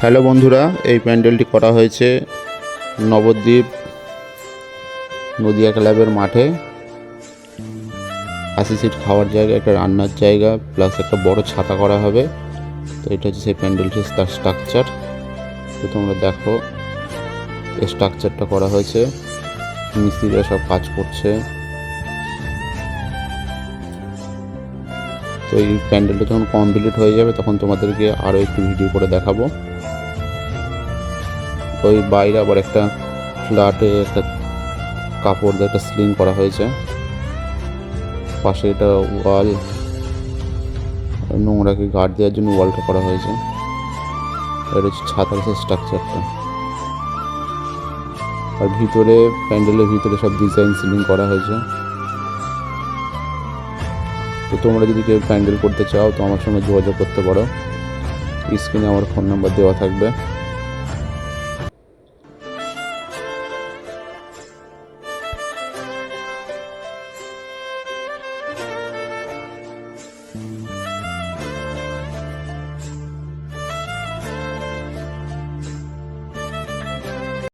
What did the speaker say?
Hello বন্ধুরা, এই প্যান্ডেলটি করা হয়েছে নবদ্বীপ নদিয়া ক্লাবের মাঠে। আশি সিট খাওয়ার জায়গা, একটা রান্নার জায়গা, প্লাস একটা বড় ছাতা করা হবে। তো এটা হচ্ছে সেই প্যান্ডেলটির তার স্ট্রাকচার তো তোমরা দেখো, এই স্ট্রাকচারটা করা হয়েছে। মিস্ত্রিরা সব কাজ করছে। তো এই প্যান্ডেলটা যখন কমপ্লিট হয়ে যাবে, তখন তোমাদেরকে আরও একটু ভিডিও করে দেখাবো। ওই বাইরে আবার একটা ফ্ল্যাটে একটা কাপড় দিয়ে একটা স্লিং করা হয়েছে। পাশে এটা ওয়াল, নোংরাকে গার্ড দেওয়ার জন্য ওয়ালটা করা হয়েছে। এটা হচ্ছে ছাতার স্ট্রাকচারটা। আর ভিতরে, প্যান্ডেলের ভিতরে সব ডিজাইন সিলিং করা হয়েছে। তো তোমরা যদি কেউ প্যান্ডেল করতে চাও, তো আমার সঙ্গে যোগাযোগ করতে পারো। স্ক্রিনে আমার ফোন নাম্বার দেওয়া থাকবে। Bye.